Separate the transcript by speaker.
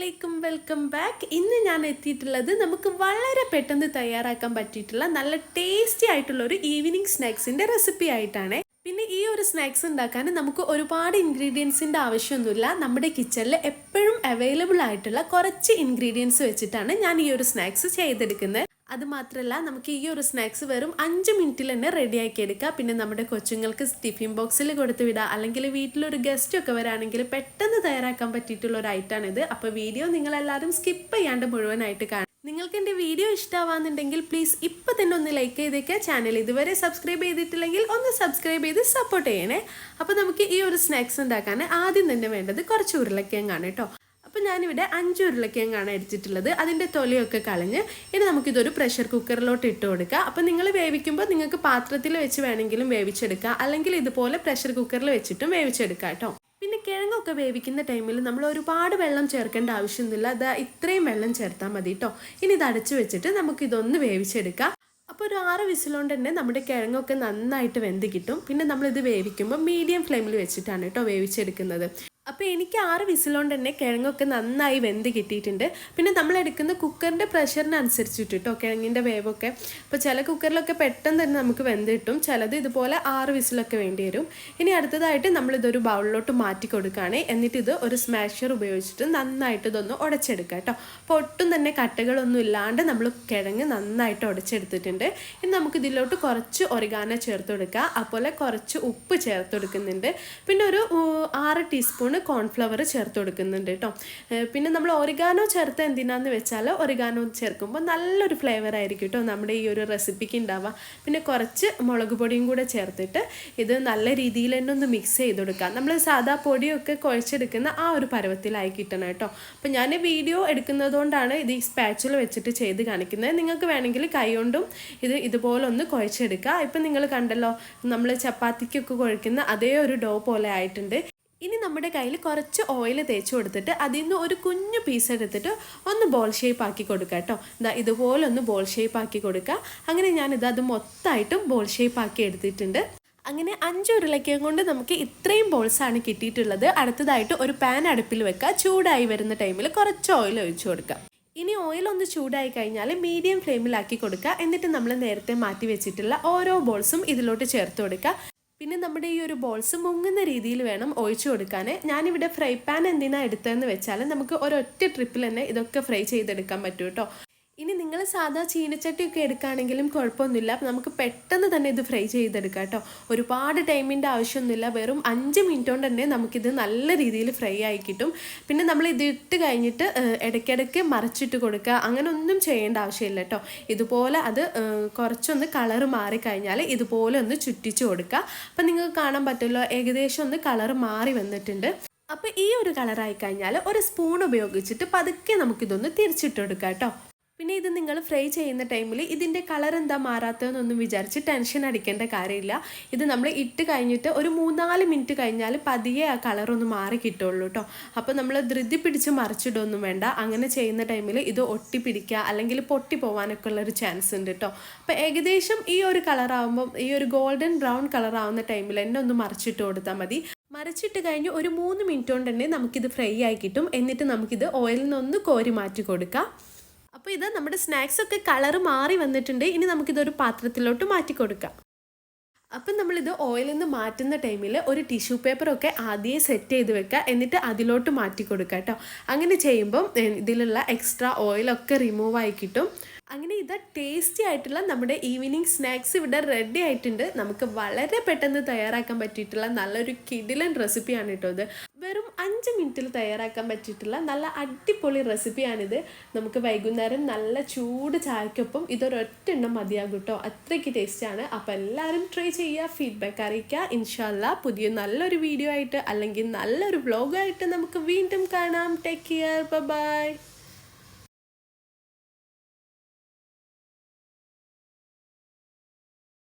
Speaker 1: അലൈക്കും welcome back. ഇന്ന് ഞാൻ എത്തിയിട്ടുള്ളത് നമുക്ക് വളരെ പെട്ടെന്ന് തയ്യാറാക്കാൻ പറ്റിയിട്ടുള്ള നല്ല ടേസ്റ്റി ആയിട്ടുള്ള ഒരു ഈവനിങ് സ്നാക്സിന്റെ റെസിപ്പി ആയിട്ടാണ്. പിന്നെ ഈ ഒരു സ്നാക്സ് ഉണ്ടാക്കാൻ നമുക്ക് ഒരുപാട് ഇൻഗ്രീഡിയൻസിന്റെ ആവശ്യമൊന്നുമില്ല. നമ്മുടെ കിച്ചണിൽ എപ്പോഴും അവൈലബിൾ ആയിട്ടുള്ള കുറച്ച് ഇൻഗ്രീഡിയൻസ് വെച്ചിട്ടാണ് ഞാൻ ഈ ഒരു സ്നാക്സ് ചെയ്തെടുക്കുന്നത്. അത് മാത്രമല്ല നമുക്ക് ഈ ഒരു സ്നാക്സ് വെറും അഞ്ച് മിനിറ്റിൽ തന്നെ റെഡിയാക്കി എടുക്കാം. പിന്നെ നമ്മുടെ കൊച്ചുങ്ങൾക്ക് ടിഫിൻ ബോക്സിൽ കൊടുത്ത് വിടാം. അല്ലെങ്കിൽ വീട്ടിലൊരു ഗസ്റ്റ് ഒക്കെ വരാണെങ്കിൽ പെട്ടെന്ന് തയ്യാറാക്കാൻ പറ്റിയിട്ടുള്ള ഒരു ഐറ്റാണിത് അപ്പോൾ വീഡിയോ നിങ്ങളെല്ലാവരും സ്കിപ്പ് ചെയ്യാണ്ട് മുഴുവനായിട്ട് കാണും. നിങ്ങൾക്ക് എന്റെ വീഡിയോ ഇഷ്ടമാവാന്നുണ്ടെങ്കിൽ പ്ലീസ് ഇപ്പം തന്നെ ഒന്ന് ലൈക്ക് ചെയ്തേക്കുക ചാനൽ ഇതുവരെ സബ്സ്ക്രൈബ് ചെയ്തിട്ടില്ലെങ്കിൽ ഒന്ന് സബ്സ്ക്രൈബ് ചെയ്ത് സപ്പോർട്ട് ചെയ്യണേ. അപ്പോൾ നമുക്ക് ഈ ഒരു സ്നാക്സ് ഉണ്ടാക്കാൻ ആദ്യം തന്നെ വേണ്ടത് കുറച്ച് ഉരുളക്കിഴങ്ങാണ് കേട്ടോ. അപ്പോൾ ഞാനിവിടെ അഞ്ച് ഉരുളക്കിഴങ്ങാണ് എടുത്തിട്ടുള്ളത്. അതിന്റെ തൊലിയൊക്കെ കളഞ്ഞ് ഇനി നമുക്കിതൊരു പ്രഷർ കുക്കറിലോട്ട് ഇട്ട് കൊടുക്കുക അപ്പോൾ നിങ്ങൾ വേവിക്കുമ്പോൾ നിങ്ങൾക്ക് പാത്രത്തിൽ വെച്ച് വേണമെങ്കിലും വേവിച്ചെടുക്കുക അല്ലെങ്കിൽ ഇതുപോലെ പ്രഷർ കുക്കറിൽ വെച്ചിട്ടും വേവിച്ചെടുക്കുക കേട്ടോ. പിന്നെ കിഴങ്ങൊക്കെ വേവിക്കുന്ന ടൈമിൽ നമ്മൾ ഒരുപാട് വെള്ളം ചേർക്കേണ്ട ആവശ്യമൊന്നുമില്ല അത് ഇത്രയും വെള്ളം ചേർത്താൽ മതി കേട്ടോ ഇനി ഇത് അടച്ചു വെച്ചിട്ട് നമുക്കിതൊന്ന് വേവിച്ചെടുക്കാം. അപ്പോൾ ഒരു ആറ് വിസിലോണ്ട് തന്നെ നമ്മുടെ കിഴങ്ങൊക്കെ നന്നായിട്ട് വെന്ത് കിട്ടും. പിന്നെ നമ്മളിത് വേവിക്കുമ്പോൾ മീഡിയം ഫ്ലെയിമിൽ വെച്ചിട്ടാണ് കേട്ടോ വേവിച്ചെടുക്കുന്നത്. അപ്പോൾ എനിക്ക് ആറ് വിസിലോണ്ട് തന്നെ കിഴങ്ങൊക്കെ നന്നായി വെന്ത് കിട്ടിയിട്ടുണ്ട്. പിന്നെ നമ്മൾ എടുക്കുന്ന കുക്കറിന്റെ പ്രഷറിനനുസരിച്ചിട്ട് കേട്ടോ കിഴങ്ങിന്റെ വേവൊക്കെ. അപ്പോൾ ചില കുക്കറിലൊക്കെ പെട്ടെന്ന് തന്നെ നമുക്ക് വെന്ത് കിട്ടും. ചിലത് ഇതുപോലെ ആറ് വിസിലൊക്കെ വേണ്ടി വരും. ഇനി അടുത്തതായിട്ട് നമ്മളിതൊരു ബൗളിലോട്ട് മാറ്റി കൊടുക്കുകയാണ്. എന്നിട്ട് ഇത് ഒരു സ്മാഷർ ഉപയോഗിച്ചിട്ട് നന്നായിട്ട് ഇതൊന്ന് ഉടച്ചെടുക്കുക കേട്ടോ അപ്പോൾ ഒട്ടും തന്നെ കട്ടകളൊന്നും ഇല്ലാണ്ട് നമ്മൾ കിഴങ്ങ് നന്നായിട്ട് ഉടച്ചെടുത്തിട്ടുണ്ട്. ഇനി നമുക്ക് ഇതിലോട്ട് കുറച്ച് ഒറിഗാന ചേർത്ത് കൊടുക്കുക. അതുപോലെ കുറച്ച് ഉപ്പ് ചേർത്ത് കൊടുക്കുന്നുണ്ട്. പിന്നെ ഒരു ആറ് ടീസ്പൂൺ കോൺഫ്ലവർ ചേർത്ത് കൊടുക്കുന്നുണ്ട് കേട്ടോ. പിന്നെ നമ്മൾ ഒറിഗാനോ ചേർത്ത് എന്തിനാന്ന് വെച്ചാൽ ഒറിഗാനോ ചേർക്കുമ്പോൾ നല്ലൊരു ഫ്ലേവർ ആയിരിക്കും കേട്ടോ നമ്മുടെ ഈ ഒരു റെസിപ്പിക്ക് ഉണ്ടാവുക. പിന്നെ കുറച്ച് മുളക് പൊടിയും കൂടെ ചേർത്തിട്ട് ഇത് നല്ല രീതിയിൽ തന്നെ ഒന്ന് മിക്സ് ചെയ്ത് കൊടുക്കാം നമ്മൾ സാധാ പൊടിയൊക്കെ കുഴച്ചെടുക്കുന്ന ആ ഒരു പരുവത്തിലായി കിട്ടണം കേട്ടോ. അപ്പം ഞാൻ വീഡിയോ എടുക്കുന്നതുകൊണ്ടാണ് ഇത് ഈ സ്പാച്ചിൽ വെച്ചിട്ട് ചെയ്ത് കാണിക്കുന്നത്. നിങ്ങൾക്ക് വേണമെങ്കിൽ കൈ കൊണ്ടും ഇത് ഇതുപോലെ ഒന്ന് കുഴച്ചെടുക്കുക. ഇപ്പം നിങ്ങൾ കണ്ടല്ലോ നമ്മൾ ചപ്പാത്തിക്കൊക്കെ കുഴക്കുന്ന അതേ ഒരു ഡോ പോലെ ആയിട്ടുണ്ട്. ഇനി നമ്മുടെ കയ്യിൽ കുറച്ച് ഓയിൽ തേച്ച് കൊടുത്തിട്ട് അതിൽ നിന്ന് ഒരു കുഞ്ഞു പീസ് എടുത്തിട്ട് ഒന്ന് ബോൾ ഷേപ്പ് ആക്കി കൊടുക്കുക കേട്ടോ. ഇതാ ഇതുപോലെ ഒന്ന് ബോൾ ഷേപ്പ് ആക്കി കൊടുക്കുക അങ്ങനെ ഞാനിത് അത് മൊത്തമായിട്ടും ബോൾ ഷേപ്പ് ആക്കി എടുത്തിട്ടുണ്ട്. അങ്ങനെ അഞ്ച് ഉരുളക്കയും കൊണ്ട് നമുക്ക് ഇത്രയും ബോൾസാണ് കിട്ടിയിട്ടുള്ളത്. അടുത്തതായിട്ട് ഒരു പാൻ അടുപ്പിൽ വെക്കുക ചൂടായി വരുന്ന ടൈമിൽ കുറച്ച് ഓയിൽ ഒഴിച്ചു കൊടുക്കുക ഇനി ഓയിൽ ഒന്ന് ചൂടായി കഴിഞ്ഞാൽ മീഡിയം ഫ്ലെയിമിലാക്കി കൊടുക്കുക എന്നിട്ട് നമ്മൾ നേരത്തെ മാറ്റി വെച്ചിട്ടുള്ള ഓരോ ബോൾസും ഇതിലോട്ട് ചേർത്ത് കൊടുക്കുക പിന്നെ നമ്മുടെ ഈ ഒരു ബോൾസ് മുങ്ങുന്ന രീതിയിൽ വേണം ഒഴിച്ചു കൊടുക്കാൻ ഞാനിവിടെ ഫ്രൈ പാൻ എന്തിനാണ് എടുത്തതെന്ന് വെച്ചാൽ നമുക്ക് ഒരൊറ്റ ട്രിപ്പിൽ തന്നെ ഇതൊക്കെ ഫ്രൈ ചെയ്തെടുക്കാൻ പറ്റും കേട്ടോ നിങ്ങൾ സാധാ ചീനച്ചട്ടിയൊക്കെ എടുക്കുകയാണെങ്കിലും കുഴപ്പമൊന്നുമില്ല. നമുക്ക് പെട്ടെന്ന് തന്നെ ഇത് ഫ്രൈ ചെയ്തെടുക്കാം കേട്ടോ. ഒരുപാട് ടൈമിന്റെ ആവശ്യമൊന്നുമില്ല. വെറും അഞ്ച് മിനിറ്റ് കൊണ്ട് തന്നെ നമുക്കിത് നല്ല രീതിയിൽ ഫ്രൈ ആയി കിട്ടും. പിന്നെ നമ്മൾ ഇത് ഇട്ട് കഴിഞ്ഞിട്ട് ഇടയ്ക്കിടയ്ക്ക് മറിച്ചിട്ട് കൊടുക്കുക. അങ്ങനെ ഒന്നും ചെയ്യേണ്ട ആവശ്യമില്ല കേട്ടോ. ഇതുപോലെ അത് കുറച്ചൊന്ന് കളർ മാറിക്കഴിഞ്ഞാൽ ഇതുപോലെ ഒന്ന് ചുറ്റിച്ച് കൊടുക്കുക. അപ്പം നിങ്ങൾക്ക് കാണാൻ പറ്റുമല്ലോ ഏകദേശം ഒന്ന് കളർ മാറി വന്നിട്ടുണ്ട്. അപ്പോൾ ഈ ഒരു കളറായി കഴിഞ്ഞാൽ ഒരു സ്പൂൺ ഉപയോഗിച്ചിട്ട് പതുക്കെ നമുക്കിതൊന്ന് തിരിച്ചിട്ട് കൊടുക്കാം കേട്ടോ. പിന്നെ ഇത് നിങ്ങൾ ഫ്രൈ ചെയ്യുന്ന ടൈമിൽ ഇതിന്റെ കളർ എന്താ മാറാത്തതെന്നൊന്നും വിചാരിച്ച് ടെൻഷൻ അടിക്കേണ്ട കാര്യമില്ല. ഇത് നമ്മൾ ഇട്ട് കഴിഞ്ഞിട്ട് ഒരു മൂന്നാൽ മിനിറ്റ് കഴിഞ്ഞാൽ പതിയെ ആ കളറൊന്ന് മാറി കിട്ടുള്ളൂ കേട്ടോ അപ്പോൾ നമ്മൾ ധൃതി പിടിച്ച് മറിച്ചിടൊന്നും വേണ്ട. അങ്ങനെ ചെയ്യുന്ന ടൈമിൽ ഇത് ഒട്ടി പിടിക്കുക അല്ലെങ്കിൽ പൊട്ടി പോകാനൊക്കെ ഉള്ളൊരു ചാൻസ് ഉണ്ട് കേട്ടോ അപ്പോൾ ഏകദേശം ഈ ഒരു കളറാകുമ്പം ഈ ഒരു ഗോൾഡൻ ബ്രൗൺ കളറാവുന്ന ടൈമിൽ എന്നെ ഒന്ന് മറിച്ചിട്ട് കൊടുത്താൽ മതി. മറിച്ചിട്ട് കഴിഞ്ഞ് ഒരു മൂന്ന് മിനിറ്റ് കൊണ്ട് തന്നെ നമുക്കിത് ഫ്രൈ ആയി കിട്ടും. എന്നിട്ട് നമുക്കിത് ഓയിലിൽ നിന്നൊന്ന് കോരി മാറ്റി കൊടുക്കാം. അപ്പോൾ ഇത് നമ്മുടെ സ്നാക്സ് ഒക്കെ കളർ മാറി വന്നിട്ടുണ്ട്. ഇനി നമുക്കിതൊരു പാത്രത്തിലോട്ട് മാറ്റി കൊടുക്കാം. അപ്പം നമ്മളിത് ഓയിലിൽ നിന്ന് മാറ്റുന്ന ടൈമിൽ ഒരു ടിഷ്യൂ പേപ്പറൊക്കെ ആദ്യമേ സെറ്റ് ചെയ്ത് വെക്കുക എന്നിട്ട് അതിലോട്ട് മാറ്റി കൊടുക്കുക കേട്ടോ അങ്ങനെ ചെയ്യുമ്പം ഇതിലുള്ള എക്സ്ട്രാ ഓയിലൊക്കെ റിമൂവ് ആയി കിട്ടും. അങ്ങനെ ഇത് ടേസ്റ്റി ആയിട്ടുള്ള നമ്മുടെ ഈവനിങ് സ്നാക്സ് ഇവിടെ റെഡി ആയിട്ടുണ്ട്. നമുക്ക് വളരെ പെട്ടെന്ന് തയ്യാറാക്കാൻ പറ്റിയിട്ടുള്ള നല്ലൊരു കിടിലൻ റെസിപ്പിയാണ് കേട്ടോ ഇത്. അഞ്ച് മിനിറ്റിൽ തയ്യാറാക്കാൻ പറ്റിയിട്ടുള്ള നല്ല അടിപൊളി റെസിപ്പിയാണിത്. നമുക്ക് വൈകുന്നേരം നല്ല ചൂട് ചായക്കൊപ്പം ഇതൊരൊറ്റ എണ്ണം മതിയാകും കേട്ടോ. അത്രയ്ക്ക് ടേസ്റ്റാണ്. അപ്പോൾ എല്ലാവരും ട്രൈ ചെയ്യുക ഫീഡ്ബാക്ക് അറിയിക്കുക. ഇൻഷാല്ല പുതിയ നല്ലൊരു വീഡിയോ ആയിട്ട് അല്ലെങ്കിൽ നല്ലൊരു വ്ളോഗായിട്ട് നമുക്ക് വീണ്ടും കാണാം. Take care bye